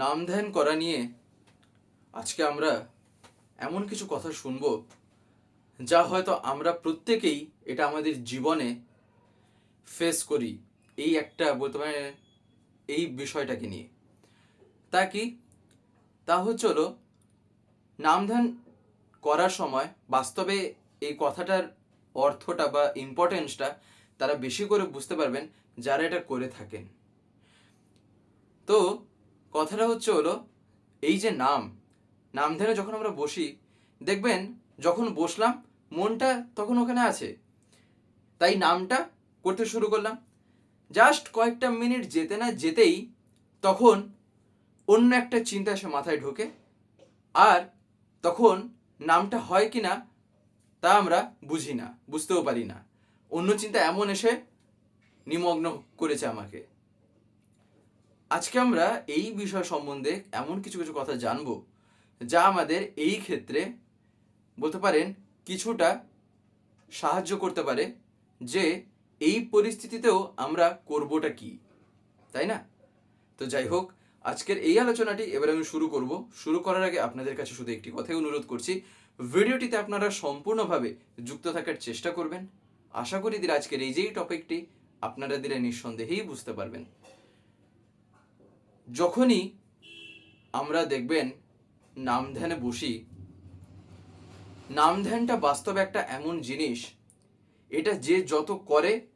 নাম ধ্যান করা নিয়ে আজকে আমরা এমন কিছু কথা শুনব, যা হয়তো আমরা প্রত্যেকেই এটা আমাদের জীবনে ফেস করি এই একটা বলতে পারে এই বিষয়টাকে নিয়ে। তা কি? তা হচ্ছে হলো নাম ধ্যান করার সময় বাস্তবে এই কথাটার অর্থটা বা ইম্পর্টেন্সটা তারা বেশি করে বুঝতে পারবেন যারা এটা করে থাকেন। তো কথাটা হচ্ছে হলো, এই যে নাম নাম ধ্যানে যখন আমরা বসি, দেখবেন যখন বসলাম, মনটা তখন ওখানে আছে। তাই নামটা করতে শুরু করলাম। জাস্ট কয়েকটা মিনিট যেতে না যেতেই তখন অন্য একটা চিন্তা এসে মাথায় ঢোকে, আর তখন নামটা হয় কি না তা আমরা বুঝি না, বুঝতেও পারি না। অন্য চিন্তা এমন এসে নিমগ্ন করেছে আমাকে। আজকে আমরা এই বিষয় সম্বন্ধে এমন কিছু কিছু কথা জানব, যা আমাদের এই ক্ষেত্রে বলতে পারেন কিছুটা সাহায্য করতে পারে যে এই পরিস্থিতিতেও আমরা করবোটা কি, তাই না? তো যাই হোক, আজকের এই আলোচনাটি এবার আমি শুরু করব। শুরু করার আগে আপনাদের কাছে শুধু একটি কথাই অনুরোধ করছি, ভিডিওটিতে আপনারা সম্পূর্ণভাবে যুক্ত থাকার চেষ্টা করবেন। আশা করি দিলে আজকের এই যেই টপিকটি আপনারা দিলে নিঃসন্দেহেই বুঝতে পারবেন। যখনই আমরা দেখবেন নাম ধ্যানে বসি নাম ধ্যানটা বাস্তবে একটা এমন জিনিস, এটা যে যত করে,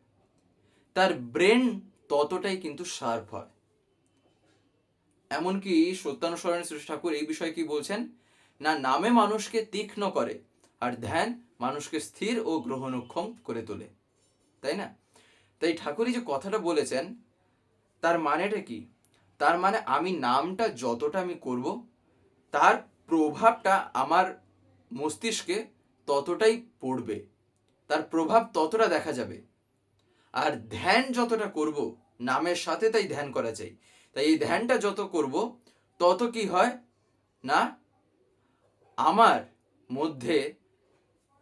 তার ব্রেন ততটাই কিন্তু শার্প হয়। এমনকি সত্যানুসরণ শ্রী ঠাকুর এই বিষয়ে কি বলছেন? না, নামে মানুষকে তীক্ষ্ণ করে, আর ধ্যান মানুষকে স্থির ও গ্রহণক্ষম করে তোলে। তাই না? তাই ঠাকুরই যে কথাটা বলেছেন, তার মানেটা কি? তার মানে আমি নামটা যতটা আমি করব, তার প্রভাবটা আমার মস্তিষ্কে ততটাই পড়বে। তার প্রভাব ততটা দেখা যাবে। আর ধ্যান যতটা করব, নামের সাথে তাই ধ্যান করা চাই। তাই এই ধ্যানটা যত করব, তত কি হয় না? আমার মধ্যে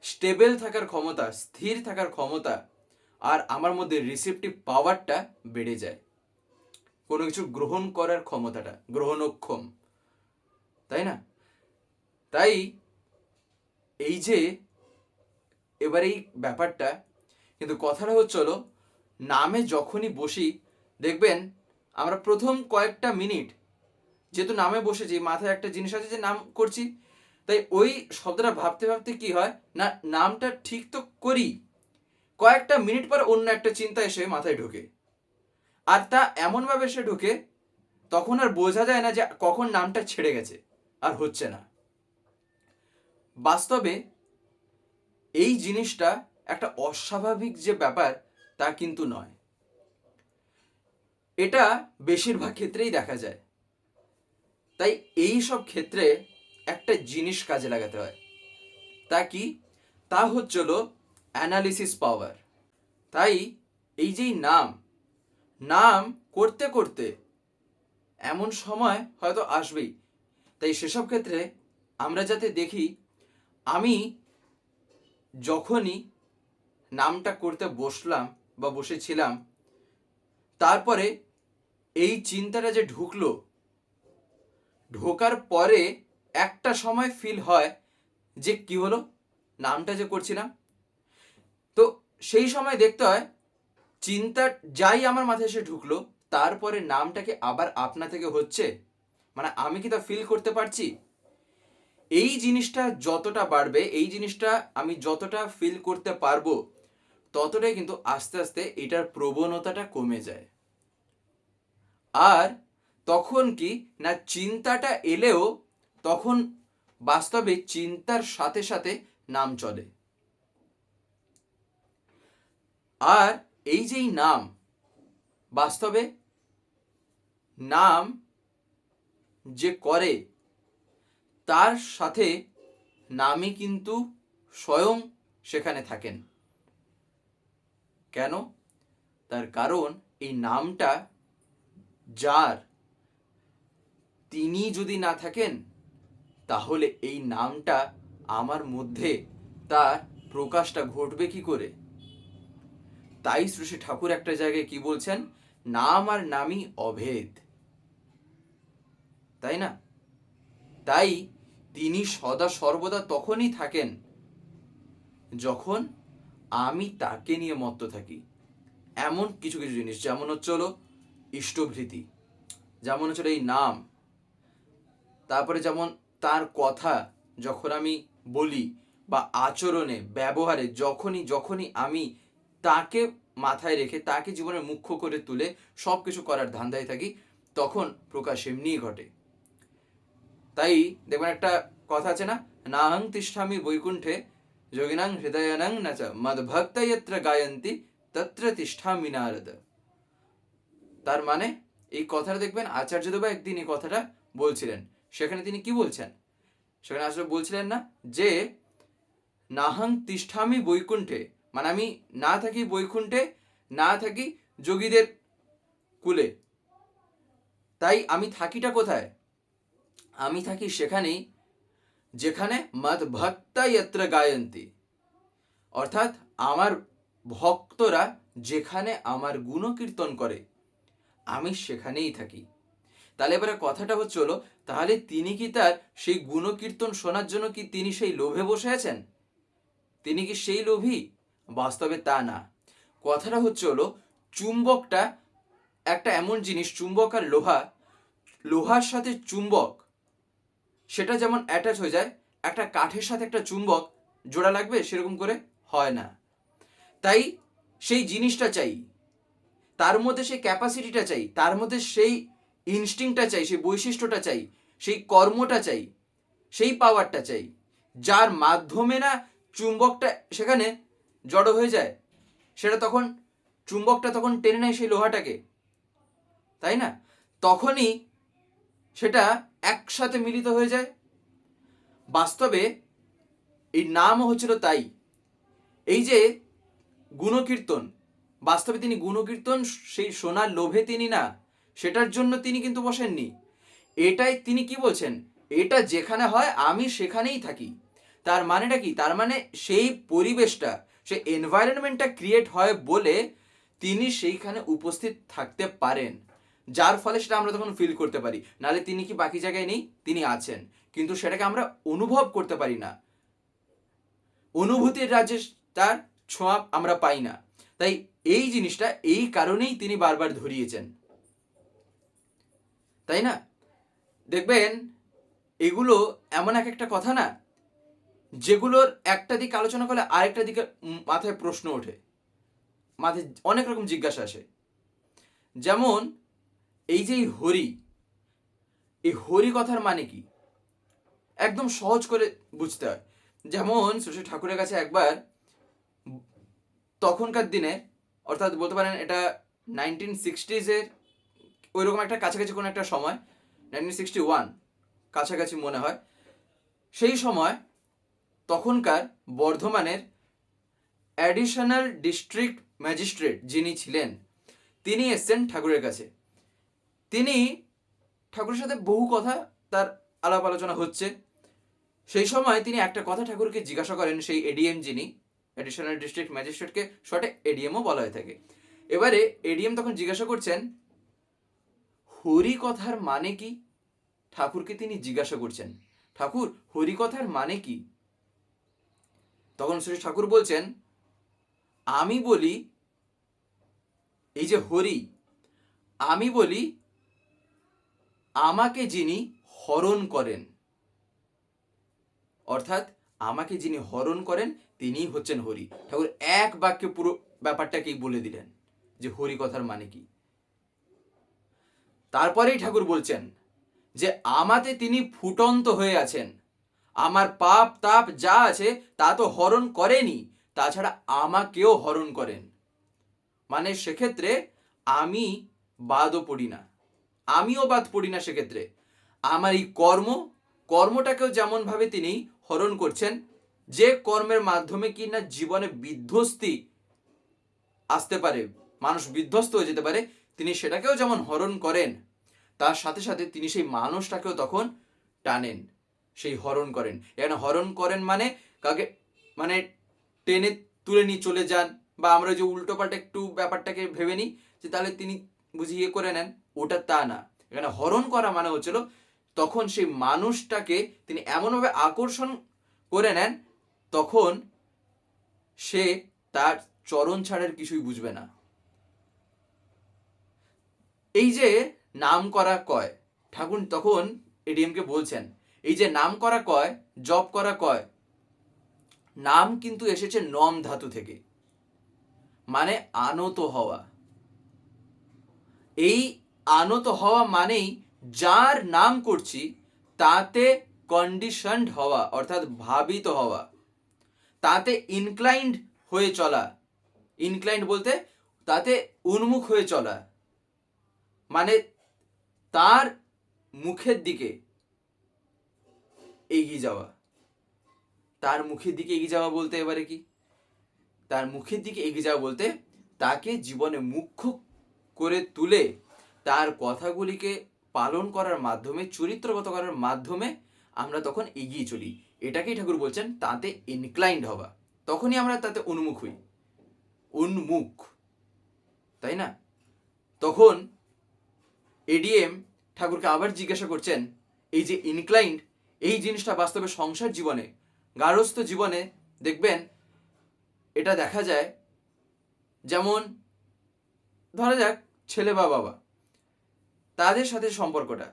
স্টেবল থাকার ক্ষমতা, স্থির থাকার ক্ষমতা আর আমার মধ্যে রিসেপটিভ পাওয়ারটা বেড়ে যায়। কোনো কিছু গ্রহণ করার ক্ষমতাটা গ্রহণক্ষম তাই না? তাই এই যে এবার এই ব্যাপারটা, কিন্তু কথাটা হচ্ছে হলো, নামে যখনই বসি, দেখবেন আমরা প্রথম কয়েকটা মিনিট যেহেতু নামে বসেছি, মাথায় একটা জিনিস আছে যে নাম করছি, তাই ওই শব্দটা ভাবতে ভাবতে কি হয়, না, নামটা ঠিক তো করি। কয়েকটা মিনিট পর অন্য একটা চিন্তা এসে মাথায় ঢোকে। আর তা এমনভাবে সে ঢোকে, তখন আর বোঝা যায় না যে কখন নামটা ছেড়ে গেছে আর হচ্ছে না। বাস্তবে এই জিনিসটা একটা অস্বাভাবিক যে ব্যাপার তা কিন্তু নয়। এটা বেশিরভাগ ক্ষেত্রেই দেখা যায়। তাই এই সব ক্ষেত্রে একটা জিনিস কাজে লাগাতে হয়। তা কি? তা হচ্ছিল অ্যানালিসিস পাওয়ার। তাই এই যেই নাম নাম করতে করতে এমন সময় হয়তো আসবেই। তাই সেসব ক্ষেত্রে আমরা যাতে দেখি, আমি যখনই নামটা করতে বসলাম বা বসেছিলাম, তারপরে এই চিন্তাটা যে ঢুকলো, ঢোকার পরে একটা সময় ফিল হয় যে কি হলো, নামটা যে করছিলাম। তো সেই সময় দেখতে হয় চিন্তা যাই আমার মাথায় এসে ঢুকলো, তারপরে নামটাকে আবার আপনা থেকে হচ্ছে মানে আমি কি তা ফিল করতে পারছি? এই জিনিসটা যতটা বাড়বে, এই জিনিসটা আমি যতটা ফিল করতে পারব, ততটাই কিন্তু আস্তে আস্তে এটার প্রবণতাটা কমে যায়। আর তখন কি না চিন্তাটা এলেও তখন বাস্তবে চিন্তার সাথে সাথে নাম চলে। আর এই যেই নাম, বাস্তবে নাম যে করে, তার সাথে নামই কিন্তু স্বয়ং সেখানে থাকেন। কেন? তার কারণ এই নামটা যার। তিনি যদি না থাকেন, তাহলে এই নামটা আমার মধ্যে তার প্রকাশটা ঘটবে কি করে? তাই শ্রী ঠাকুর একটা জায়গায় কি বলছেন? নাম আর নামই অভেদ। তাই না? তাই তিনি সদা সর্বদা তখনই থাকেন যখন আমি তাকে নিয়ে মত্ত থাকি। এমন কিছু কিছু জিনিস, যেমন হচ্ছে হলো ইষ্টভৃতি, যেমন হচ্ছে এই নাম, তারপরে যেমন তার কথা যখন আমি বলি বা আচরণে, ব্যবহারে, যখনই যখনই আমি তাকে মাথায় রেখে, তাকে জীবনের মুখ্য করে তুলে সব কিছু করার ধান্দায় থাকি, তখন প্রকাশ এমনিই ঘটে। তাই দেখবেন একটা কথা আছে না? নাহং তিষ্ঠামি বৈকুণ্ঠে, যোগিনাং হৃদয়ানং নাচ, মদভক্ত যত্র গায়ন্তি, তত্র তিষ্ঠামি নারদ। তার মানে এই কথাটা দেখবেন আচার্য দেবা একদিন এই কথাটা বলছিলেন। সেখানে তিনি কি বলছেন? সেখানে আসলে বলছিলেন না, যে, নাহং তিষ্ঠামি বৈকুণ্ঠে মানে আমি না থাকি বৈকুণ্ঠে, না থাকি যোগীদের কুলে। তাই আমি থাকিটা কোথায়? আমি থাকি সেখানেই, যেখানে মদ ভক্তা যত্র গায়ন্তি। অর্থাৎ আমার ভক্তরা যেখানে আমার গুণকীর্তন করে, আমি সেখানেই থাকি। তাহলে এবারে কথাটা হচ্ছে হলো, তাহলে তিনি কি তার সেই গুণকীর্তন শোনার জন্য কি তিনি সেই লোভে বসে আছেন? তিনি কি সেই লোভী? বাস্তবে তা না। কথাটা হচ্ছে হলো, চুম্বকটা একটা এমন জিনিস, চুম্বক আর লোহা, লোহার সাথে চুম্বক, সেটা যেমন অ্যাটাচ হয়ে যায়, একটা কাঠের সাথে একটা চুম্বক জোড়া লাগবে, সেরকম করে হয় না। তাই সেই জিনিসটা চাই, তার মধ্যে সেই ক্যাপাসিটিটা চাই, তার মধ্যে সেই ইনস্টিংটা চাই, সেই বৈশিষ্ট্যটা চাই, সেই কর্মটা চাই, সেই পাওয়ারটা চাই, যার মাধ্যমে না চুম্বকটা সেখানে জড়ো হয়ে যায়, সেটা তখন চুম্বকটা তখন টেনে নেয় সেই লোহাটাকে, তাই না? তখনই সেটা একসাথে মিলিত হয়ে যায়। বাস্তবে এই নামও হচ্ছিল তাই। এই যে গুণকীর্তন, বাস্তবে তিনি গুণকীর্তন, সেই সোনার লোভে তিনি না, সেটার জন্য তিনি কিন্তু বসেননি। এটাই তিনি কি বলছেন? এটা যেখানে হয়, আমি সেখানেই থাকি। তার মানেটা কি? তার মানে সেই পরিবেশটা সেই এনভায়রনমেন্টটা ক্রিয়েট হয় বলে তিনি সেইখানে উপস্থিত থাকতে পারেন। যার ফলে সেটা আমরা তখন ফিল করতে পারি। নাহলে তিনি কি বাকি জায়গায় নেই? তিনি আছেন। কিন্তু সেটাকে আমরা অনুভব করতে পারি না। অনুভূতির রাজ্যে তার ছোঁয়া আমরা পাই না। তাই এই জিনিসটা এই কারণেই তিনি বারবার ধরিয়েছেন। তাই না? দেখবেন, এগুলো এমন এক একটা কথা না যেগুলোর একটা দিক আলোচনা করলে আরেকটা দিকে মাথায় প্রশ্ন ওঠে। মাথায় অনেক রকম জিজ্ঞাসা আসে। যেমন, এই যে হরি, এই হরি কথার মানে কি? একদম সহজ করে বুঝতে হয়। যেমন, শ্রী ঠাকুরের কাছে একবার তখনকার দিনে, অর্থাৎ বলতে পারেন এটা নাইনটিন সিক্সটিজের ওইরকম একটা কাছাকাছি কোনো একটা সময় নাইনটিন সিক্সটি ওয়ান কাছাকাছি মনে হয়, সেই সময় তখনকার বর্ধমানের অ্যাডিশনাল ডিস্ট্রিক্ট ম্যাজিস্ট্রেট যিনি ছিলেন, তিনি এসছেন ঠাকুরের কাছে। তিনি ঠাকুরের সাথে বহু কথা তার আলাপ আলোচনা হচ্ছে। সেই সময় তিনি একটা কথা ঠাকুরকে জিজ্ঞাসা করেন, সেই এডিএম যিনি, অ্যাডিশনাল ডিস্ট্রিক্ট ম্যাজিস্ট্রেটকে, শর্টে এডিএমও বলা হয়ে থাকে। এবারে এডিএম তখন জিজ্ঞাসা করছেন, হরি কথার মানে কি? ঠাকুরকে তিনি জিজ্ঞাসা করছেন, ঠাকুর, হরি কথার মানে কি? তখন শ্রী ঠাকুর বলছেন, আমি বলি, এই যে হরি, আমি বলি, আমাকে যিনি হরণ করেন, অর্থাৎ আমাকে যিনি হরণ করেন, তিনিই হচ্ছেন হরি। ঠাকুর এক বাক্যে পুরো ব্যাপারটাকেই বলে দিলেন, যে হরি কথার মানে কি। তারপরেই ঠাকুর বলছেন, যে আমাতে তিনি ফুটন্ত হয়ে আছেন আমার পাপ তাপ যা আছে তা তো হরণ করেনি, তাছাড়া আমাকেও হরণ করেন। মানে সেক্ষেত্রে আমি বাদও পড়ি না। আমিও বাদ পড়ি না সেক্ষেত্রে। আমার এই কর্ম, কর্মটাকেও যেমনভাবে তিনি হরণ করছেন, যে কর্মের মাধ্যমে কি না জীবনে বিধ্বস্তি আসতে পারে, মানুষ বিধ্বস্ত হয়ে যেতে পারে, তিনি সেটাকেও যেমন হরণ করেন, তার সাথে সাথে তিনি সেই মানুষটাকেও তখন টানেন। সেই হরণ করেন। এখানে হরণ করেন মানে কাকে মানে টেনে তুলে নিয়ে চলে যান বা আমরা যে উল্টো পাল্টা একটু ব্যাপারটাকে ভেবে নিই যে তাহলে তিনি বুঝি ইয়ে করে নেন, ওটা তা না। এখানে হরণ করা মানে হচ্ছিল তখন সেই মানুষটাকে তিনি এমনভাবে আকর্ষণ করে নেন তখন সে তার চরণ ছাড়ের কিছুই বুঝবে না। এই যে নাম করা কয়, ঠাকুর তখন এডিএমকে বলছেন এই যে নাম করা কয় জব করা কয়, নাম কিন্তু এসেছে নম ধাতু থেকে। মানে আনত হওয়া। এই আনত হওয়া মানেই যার নাম করছি, তাতে কন্ডিশনড হওয়া, অর্থাৎ ভাবিত হওয়া। তাতে ইনক্লাইন্ড হয়ে চলা। ইনক্লাইন্ড বলতে তাতে উন্মুখ হয়ে চলা। মানে তার মুখের দিকে এগিয়ে যাওয়া। তার মুখের দিকে এগিয়ে যাওয়া বলতে এবারে কি? তার মুখের দিকে এগিয়ে যাওয়া বলতে তাকে জীবনে মুখ্য করে তুলে তার কথাগুলিকে পালন করার মাধ্যমে, চরিত্রগত করার মাধ্যমে আমরা তখন এগিয়ে চলি। এটাকেই ঠাকুর বলছেন তাতে ইনক্লাইন্ড হওয়া। তখনই আমরা তাতে উন্মুখ হই। উন্মুখ। তাই না? তখন এডিএম ঠাকুরকে আবার জিজ্ঞাসা করছেন, এই যে ইনক্লাইন্ড এই জিনিসটা বাস্তবে সংসার জীবনে গারস্থ জীবনে দেখবেন, এটা দেখা যায় যেমন, ধরা যাক ছেলে বা বাবা, তাদের সাথে সম্পর্কটা।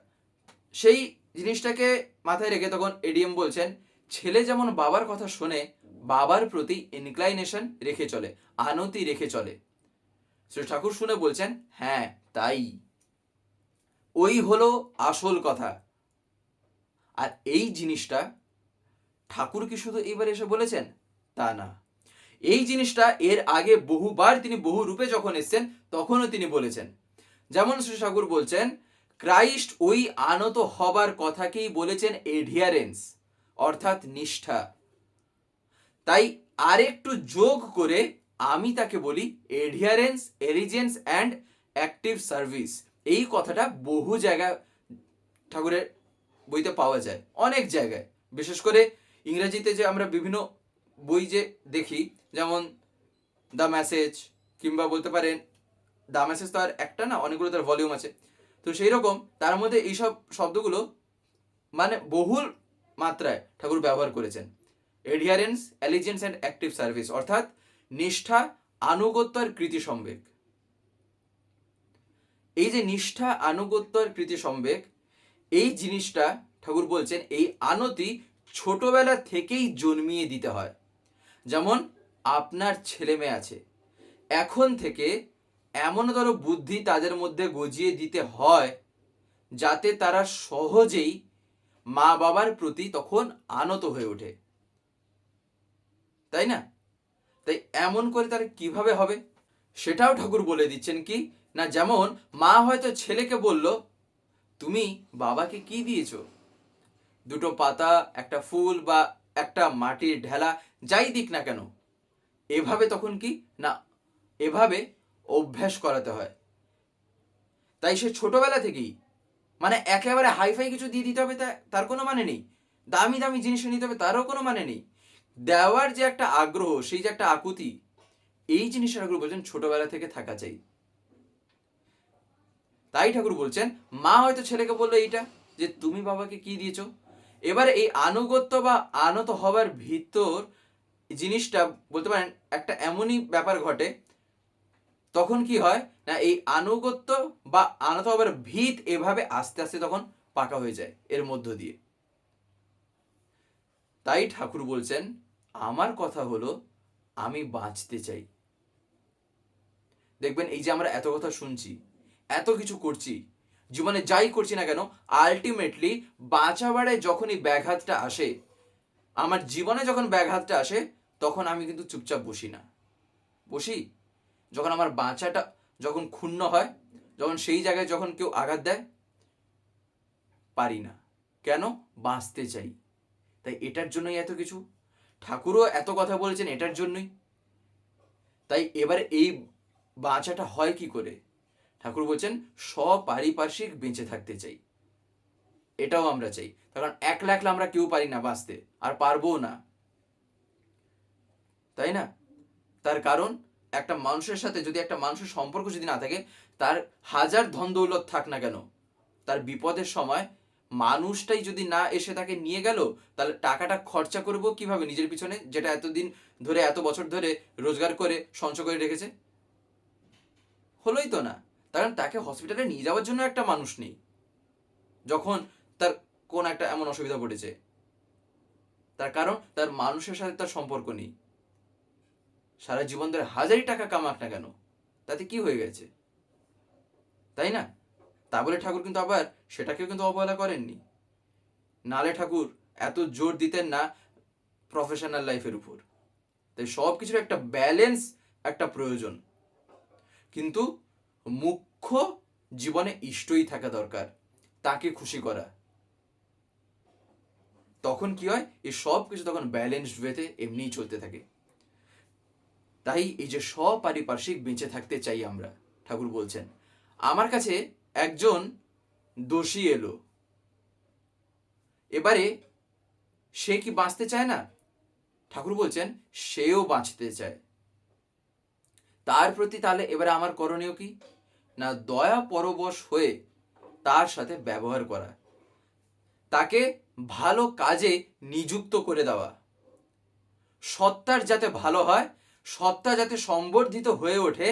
সেই জিনিসটাকে মাথায় রেখে তখন এডিএম বলছেন, ছেলে যেমন বাবার কথা শোনে, বাবার প্রতি ইনক্লাইনেশন রেখে চলে, আনতি রেখে চলে। শ্রী ঠাকুর শুনে বলছেন হ্যাঁ তাই। ওই হলো আসল কথা। আর এই জিনিসটা ঠাকুর কি শুধু এবার এসে বলেছেন? তা না। এই জিনিসটা এর আগে বহুবার তিনি বহু রূপে যখন এসছেন, তখনও তিনি বলেছেন। যেমন শ্রী ঠাকুর বলছেন, ক্রাইস্ট ওই আনত হবার কথাকেই বলেছেন এডিয়ারেন্স, অর্থাৎ নিষ্ঠা। তাই আরেকটু যোগ করে আমি তাকে বলি adherence allegiance and active service. এই কথাটা বহু জায়গায় ঠাকুরের বইতে পাওয়া যায়, অনেক জায়গায়। বিশেষ করে ইংরেজিতে যে আমরা বিভিন্ন বই যে দেখি, যেমন দ্য মেসেজ, কিংবা বলতে পারেন, দ্য মেসেজ তো আর একটা না, অনেকগুলো তার ভলিউম আছে। তো সেই রকম তার মধ্যে এইসব শব্দগুলো মানে বহুল মাত্রায় ঠাকুর ব্যবহার করেছেন। Adherence allegiance and active service অর্থাৎ নিষ্ঠা আনুগত্য আর কৃতি সম্বেগ। এই যে নিষ্ঠা আনুগত্য আর কৃতি সম্বেগ এই জিনিসটা ঠাকুর বলছেন, এই আনতি ছোটবেলা থেকেই জন্মিয়ে দিতে হয়। যেমন আপনার ছেলে মেয়ে আছে, এখন থেকে এমনতর বুদ্ধি তাদের মধ্যে গজিয়ে দিতে হয় যাতে তারা সহজেই মা বাবার প্রতি তখন আনত হয়ে ওঠে। তাই না? তাই এমন করে তারা কীভাবে হবে? সেটাও ঠাকুর বলে দিচ্ছেন কি, না যেমন মা হয়তো ছেলেকে বলল তুমি বাবাকে কি দিয়েছ? দুটো পাতা, একটা ফুল বা একটা মাটির ঢেলা, যাই দিক না কেন, এভাবে তখন কি? না, এভাবে অভ্যাস করাতে হয়। তাই সে ছোটবেলা থেকেই মানে একেবারে হাইফাই কিছু দিয়ে দিতে হবে তার কোনো মানে নেই। দামি দামি জিনিস নিতে হবে, তারও কোনো মানে নেই। দেওয়ার যে একটা আগ্রহ, সেই যে একটা আকুতি, এই জিনিসটা আগ্রহ বলছেন ছোটবেলা থেকে থাকা চাই। তাই ঠাকুর বলছেন, মা হয়তো ছেলেকে বলল এইটা, যে তুমি বাবাকে কি দিয়েছ? এবার এই আনুগত্য বা আনত হবার ভিতর জিনিসটা বলতে পারেন, একটা এমনই ব্যাপার ঘটে, তখন কি হয় না, এই আনুগত্য বা আনত হবার ভিত এভাবে আস্তে আস্তে তখন পাকা হয়ে যায় এর মধ্য দিয়ে। তাই ঠাকুর বলছেন, আমার কথা হলো, আমি বাঁচতে চাই। দেখবেন এই যে আমরা এত কথা শুনছি এত কিছু করছি, জীবনে যাই করছি না কেন আলটিমেটলি বাঁচাবাড়ায় যখন এই ব্যাঘাতটা আসে, আমার জীবনে যখন ব্যাঘাতটা আসে, তখন আমি কিন্তু চুপচাপ বসি না। বসি? যখন আমার বাঁচাটা যখন ক্ষুণ্ণ হয়, যখন সেই জায়গায় যখন কেউ আঘাত দেয়, পারি না। কেন? বাঁচতে চাই। তাই এটার জন্যই এত কিছু। ঠাকুরও এত কথা বলেছেন এটার জন্যই। তাই এবারে এই বাঁচাটা হয় কি করে? ঠাকুর বলছেন, স্বপারিপার্শ্বিক বেঁচে থাকতে চাই। এটাও আমরা চাই। কারণ একলা একলা আমরা কেউ পারি না বাঁচতে, আর পারব না। তাই না? তার কারণ একটা মানুষের সাথে যদি একটা মানুষের সম্পর্ক যদি না থাকে, তার হাজার ধন দৌলত থাক না কেন? তার বিপদের সময় মানুষটাই যদি না এসে তাকে নিয়ে গেল, তাহলে টাকাটা খরচা করব কীভাবে নিজের পিছনে, যেটা এতদিন ধরে, এত বছর ধরে রোজগার করে, সঞ্চয় করে রেখেছে? হলোই তো না। কারণ তাকে হসপিটালে নিয়ে যাওয়ার জন্য একটা মানুষ নেই। যখন তার কোন একটা এমন অসুবিধা পড়েছে তার কারণ তার মানুষের সাথে তার সম্পর্ক নেই। সারা জীবন ধরে হাজারি টাকা কামাক না কেন? তাতে কি হয়ে গেছে? তাই না? তা বলে ঠাকুর কিন্তু আবার সেটাকেও কিন্তু অবহেলা করেননি। নালে ঠাকুর এত জোর দিতেন না প্রফেশনাল লাইফের উপর। তাই সব কিছুর একটা ব্যালেন্স একটা প্রয়োজন। কিন্তু মুখ্য জীবনে ইষ্টই থাকা দরকার, তাকে খুশি করা। তখন কি হয়? এই সব কিছু তখন ব্যালেন্সড ওয়েতে এমনিই চলতে থাকে। তাই এই যে সপারিপার্শ্বিক বেঁচে থাকতে চাই আমরা, ঠাকুর বলছেন। আমার কাছে একজন দোষী এলো। এবারে সে কি বাঁচতে চায় না? ঠাকুর বলছেন, সেও বাঁচতে চায়। তার প্রতি তাহলে এবারে আমার করণীয় কি? না দয়া পরবশ হয়ে তার সাথে ব্যবহার করা। তাকে ভালো কাজে নিযুক্ত করে দেওয়া। সত্তার যাতে ভালো হয়, সত্তা যাতে সম্বর্ধিত হয়ে ওঠে,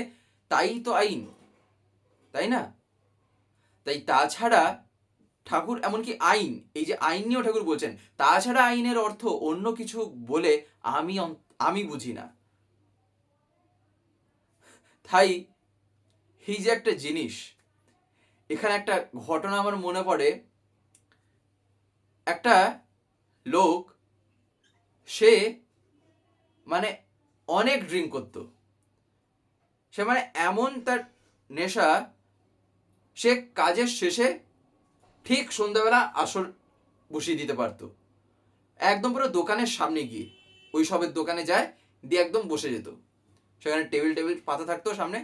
তাই তো আইন। তাই না? তাই তাছাড়া ঠাকুর, এমনকি আইন, এই যে আইন নিয়েও ঠাকুর বলছেন, তাছাড়া আইনের অর্থ অন্য কিছু বলে আমি আমি বুঝি না। তাই এই যে একটা জিনিস, এখানে একটা ঘটনা আমার মনে পড়ে। একটা লোক, সে মানে অনেক ড্রিঙ্ক করতো। সে মানে এমন তার নেশা, সে কাজের শেষে ঠিক সন্ধ্যাবেলা আসর বসিয়ে দিতে পারতো। একদম পুরো দোকানের সামনে গিয়ে, ওই সবের দোকানে যায়, দিয়ে একদম বসে যেত। সেখানে টেবিল টেবিল পাতা থাকতো সামনে,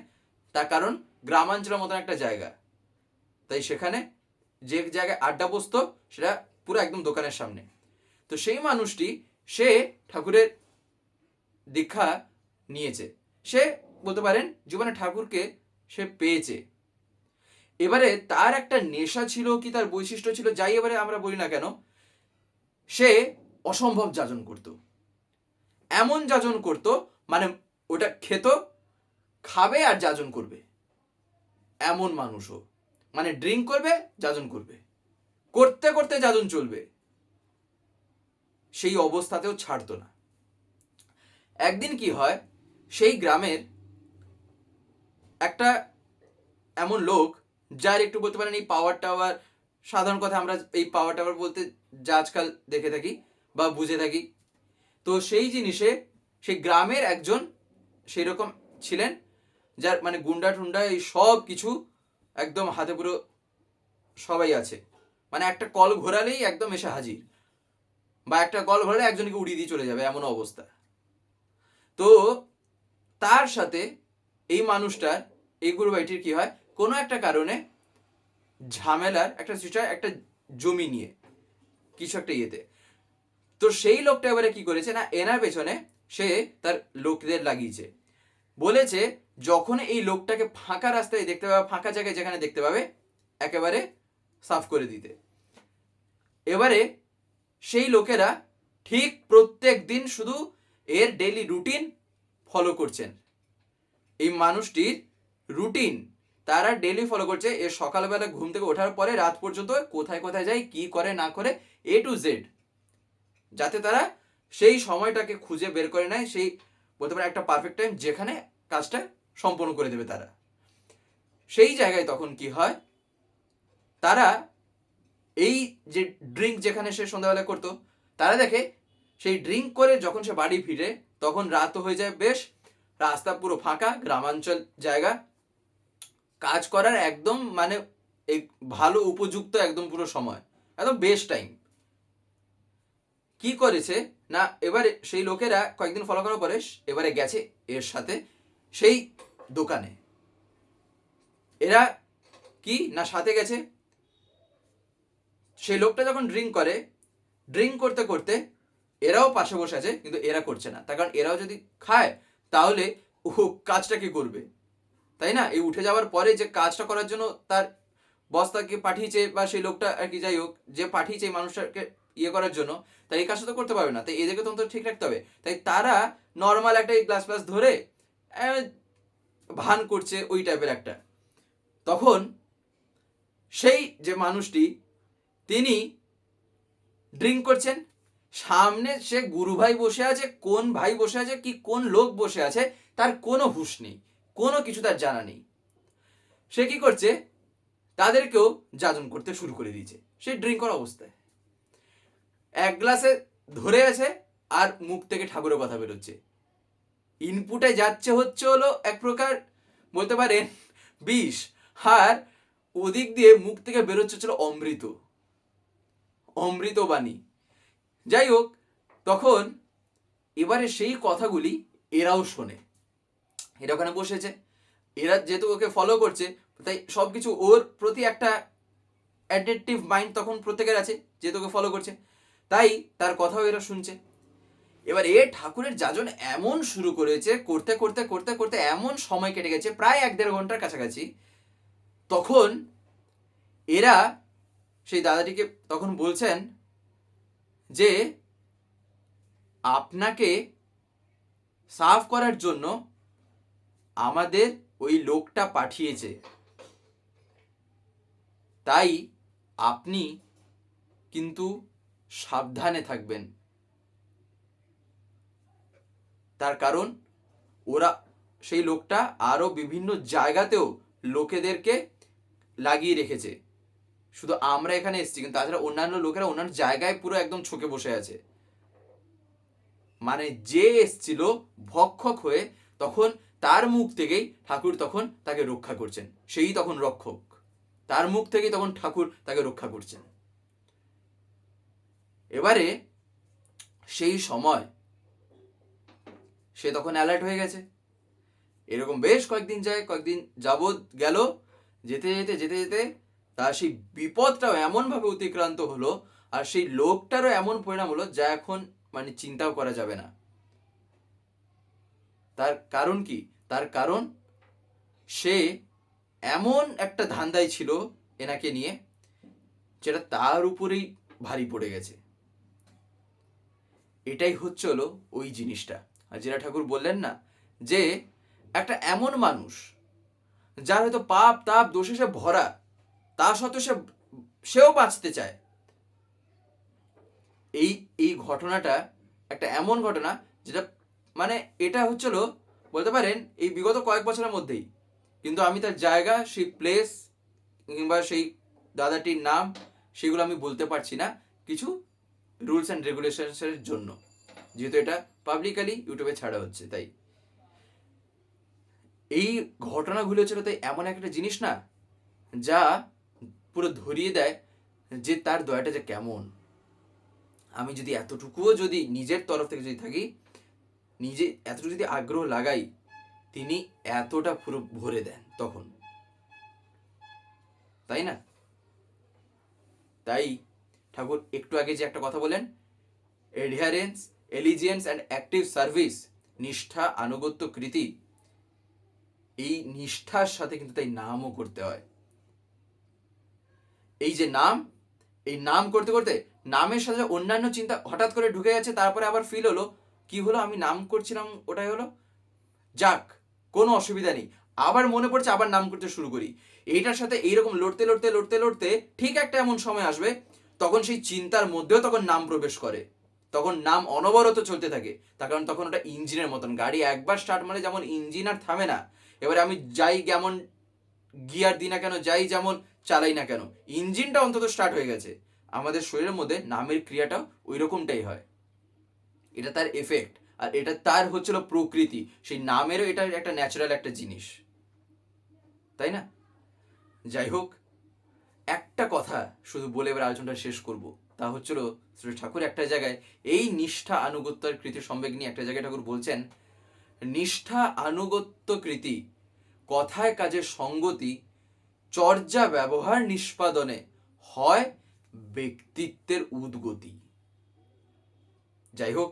তার কারণ গ্রামাঞ্চলের মতন একটা জায়গা। তাই সেখানে যে জায়গায় আড্ডা বসতো, সেটা পুরো একদম দোকানের সামনে। তো সেই মানুষটি, সে ঠাকুরের দীক্ষা নিয়েছে। সে বলতে পারেন, জীবনে ঠাকুরকে সে পেয়েছে। এবারে তার একটা নেশা ছিল কি, তার বৈশিষ্ট্য ছিল, যাই এবারে আমরা বলি না কেন, সে অসম্ভব যাজন করত। এমন যাজন করত মানে ওটা খেত, খাবে আর যাজন করবে। এমন মানুষও। মানে ড্রিঙ্ক করবে, যাজন করবে। করতে করতে যাজন চলবে। সেই অবস্থাতেও ছাড়তো না। একদিন কি হয়, সেই গ্রামের একটা এমন লোক, যার একটু বলতে পারেন এই পাওয়ার টাওয়ার সাধারণ কথা আমরা এই পাওয়ার টাওয়ার বলতে যা আজকাল দেখে থাকি বা বুঝে থাকি। তো সেই জিনিসে সেই গ্রামের একজন সেই রকম ছিলেন যার মানে গুন্ডা টুন্ডা এই সব কিছু একদম হাতে পুরো সবাই আছে। মানে একটা কল ঘোরালেই একদম এসে হাজির। বা একটা কল ঘোরালে একজনকে উড়িয়ে দিয়ে চলে যাবে এমন অবস্থা। তো তার সাথে এই মানুষটার, এই গুরু ভাইটির কি হয়? কোনো একটা কারণে ঝামেলার একটা হয় একটা জমি নিয়ে, কিছু একটা ইয়েতে। তো সেই লোকটা এবারে কি করেছে না, এনার পেছনে সে তার লোকদের লাগিয়েছে। বলেছে যখন এই লোকটাকে ফাঁকা রাস্তায় দেখতে পাবে, ফাঁকা জায়গায় যেখানে দেখতে পাবে, একেবারে সাফ করে দিতে। এবারে সেই লোকেরা ঠিক প্রত্যেক দিন শুধু এর ডেলি রুটিন ফলো করছেন। এই মানুষটির রুটিন তারা ডেলি ফলো করছে। এর সকালবেলা ঘুম থেকে ওঠার পরে রাত পর্যন্ত কোথায় কোথায় যায়, কি করে, না করে এ টু জেড যাতে তারা সেই সময়টাকে খুঁজে বের করে নেয়, সেই বলতে পারে একটা পারফেক্ট টাইম যেখানে কাজটা সম্পন্ন করে দেবে তারা। সেই জায়গায় তখন কি হয়? তারা এই যে ড্রিঙ্ক যেখানে সে সন্ধ্যাবেলা করতো, তারা দেখে সেই ড্রিঙ্ক করে যখন সে বাড়ি ফিরে, তখন রাত হয়ে যায় বেশ, রাস্তা পুরো ফাঁকা, গ্রামাঞ্চল জায়গা। কাজ করার একদম মানে এই ভালো উপযুক্ত একদম পুরো সময়, একদম বেস্ট টাইম কি করেছে? না, এবারে সেই লোকেরা কয়েকদিন ফলো করার পরে, এবারে গেছে এর সাথে। সেই দোকানে। এরা কি না সাথে গেছে? সেই লোকটা যখন ড্রিঙ্ক করে ড্রিঙ্ক করতে করতে এরাও পাশে বসে আছে, কিন্তু এরা করছে না। তার কারণ এরাও যদি খায়, তাহলে ও কাজটা কি করবে? তাই না? এই উঠে যাওয়ার পরে যে কাজটা করার জন্য তার বস্তাকে পাঠিয়েছে বা সেই লোকটা আর কি, যাই হোক, যে পাঠিয়েছে মানুষটাকে ইয়ে করার জন্য, তাই এই কাজটা তো করতে পারবে না। তাই এদেরকে তো ঠিক রাখতে হবে। তাই তারা নর্মাল একটা গ্লাস ফ্লাস ধরে ভান করছে ওই টাইপের একটা। তখন সেই যে মানুষটি, তিনি ড্রিঙ্ক করছেন। সামনে সে গুরু ভাই বসে আছে, কোন ভাই বসে আছে কি কোন লোক বসে আছে, তার কোনো হুঁশ নেই, কোনো কিছু তার জানা নেই। সে কি করছে? তাদেরকেও যাজন করতে শুরু করে দিয়েছে। সে ড্রিঙ্ক করা অবস্থায়। এক গ্লাসে ধরে আছে আর মুখ থেকে ঠাকুরের কথা বেরোচ্ছে। ইনপুটে যাচ্ছে হচ্ছে হলো এক প্রকার বলতে পারেন বিষ। আর ওদিক দিয়ে মুখ থেকে বেরোচ্ছে হচ্ছিল অমৃত অমৃত। বাণী যাই হোক, তখন এবারে সেই কথাগুলি এরাও শোনে। এরা ওখানে বসেছে। এরা যেহেতু ওকে ফলো করছে, তাই সব কিছু ওর প্রতি একটা অ্যাডেক্টিভ মাইন্ড তখন প্রত্যেকের আছে, যেহেতু ওকে ফলো করছে। তাই তার কথাও এরা শুনছে। এবার এ ঠাকুরের যাজন এমন শুরু করেছে, করতে করতে করতে করতে এমন সময় কেটে গেছে, প্রায় এক দেড় ঘণ্টার কাছাকাছি। তখন এরা সেই দাদাটিকে তখন বলছেন যে, আপনাকে সাফ করার জন্য আমাদের ওই লোকটা পাঠিয়েছে। তাই আপনি কিন্তু সাবধানে থাকবেন। তার কারণ ওরা, সেই লোকটা আরও বিভিন্ন জায়গাতেও লোকেদেরকে লাগিয়ে রেখেছে। শুধু আমরা এখানে এসেছি, কিন্তু তাছাড়া অন্যান্য লোকেরা অন্যান্য জায়গায় পুরো একদম ছোকে বসে আছে। মানে যে এসছিল ভক্ষক হয়ে, তখন তার মুখ থেকেই ঠাকুর তখন তাকে রক্ষা করছেন। সেই তখন রক্ষক। তার মুখ থেকেই তখন ঠাকুর তাকে রক্ষা করছেন। এবারে সেই সময় সে তখন অ্যালার্ট হয়ে গেছে। এরকম বেশ কয়েকদিন যায়, কয়েকদিন যাবৎ গেল। যেতে যেতে যেতে যেতে তার সেই বিপদটাও এমনভাবে অতিক্রান্ত হলো আর সেই লোকটারও এমন পরিণাম হলো যা এখন মানে চিন্তাও করা যাবে না। তার কারণ কি? তার কারণ সে এমন একটা ধান্দায় ছিল এনাকে নিয়ে, যেটা তার উপরেই ভারী পড়ে গেছে। এটাই হচ্ছে হলো ওই জিনিসটা। যেটা ঠাকুর বললেন না যে, একটা এমন মানুষ, যার হয়তো পাপ তাপ দোষে সে ভরা, তা সত্ত্বেও সে, সেও বাঁচতে চায়। এই এই ঘটনাটা একটা এমন ঘটনা যেটা মানে এটা হচ্ছিল, বলতে পারেন, এই বিগত কয়েক বছরের মধ্যেই। কিন্তু আমি তার জায়গা, সেই প্লেস কিংবা সেই দাদাটির নাম, সেগুলো আমি বলতে পারছি না। কিছু রুলস অ্যান্ড রেগুলেশনসের জন্য। যেহেতু এটা পাবলিকালি ইউটিউবে ছাড়া হচ্ছে, তাই। এই ঘটনাগুলো ছিল তাই এমন একটা জিনিস না, যা পুরো ধরিয়ে দেয় যে তার দয়াটা যে কেমন। আমি যদি এতটুকুও যদি নিজের তরফ থেকে যদি থাকি, নিজে এতটুকু যদি আগ্রহ লাগাই, তিনি এতটা পুরো ভরে দেন তখন। তাই না? তাই ঠাকুর একটু আগে যে একটা কথা বলেন adherence allegiance and active service নিষ্ঠা আনুগত্য কৃতি এই নিষ্ঠার সাথে কিন্তু তাই নামও করতে হয়। এই যে নাম, এই নাম করতে করতে নামের সাথে অন্যান্য চিন্তা হঠাৎ করে ঢুকে গেছে তারপরে আবার ফিল হলো, কি হলো? আমি নাম করছিলাম, ওটাই হলো? যাক, কোনো অসুবিধা নেই। আবার মনে পড়ছে আবার নাম করতে শুরু করি। এইটার সাথে এইরকম লড়তে লড়তে লড়তে লড়তে ঠিক একটা এমন সময় আসবে, তখন সেই চিন্তার মধ্যেও তখন নাম প্রবেশ করে। তখন নাম অনবরত চলতে থাকে। তার কারণ তখন ওটা ইঞ্জিনের মতন। গাড়ি একবার স্টার্ট মানে যেমন ইঞ্জিন আর থামে না। এবারে আমি যাই যেমন গিয়ার দিই না কেন, যাই যেমন চালাই না কেন, ইঞ্জিনটা অন্তত স্টার্ট হয়ে গেছে। আমাদের শরীরের মধ্যে নামের ক্রিয়াটা ওই রকমটাই হয়। এটা তার এফেক্ট আর এটা তার হচ্ছিল প্রকৃতি। সেই নামেরও এটা একটা ন্যাচারাল একটা জিনিস। তাই না? যাই হোক, একটা কথা শুধু বলে এবার আলোচনাটা শেষ করব। তা হচ্ছিল শ্রী ঠাকুর একটা জায়গায়, এই নিষ্ঠা আনুগত্যের কৃতি সম্বেগ নিয়ে একটা জায়গায় ঠাকুর বলছেন, নিষ্ঠা আনুগত্য কৃতি, কথায় কাজে সঙ্গতি, চর্যা ব্যবহার নিষ্পাদনে হয় ব্যক্তিত্বের উদ্গতি। যাই হোক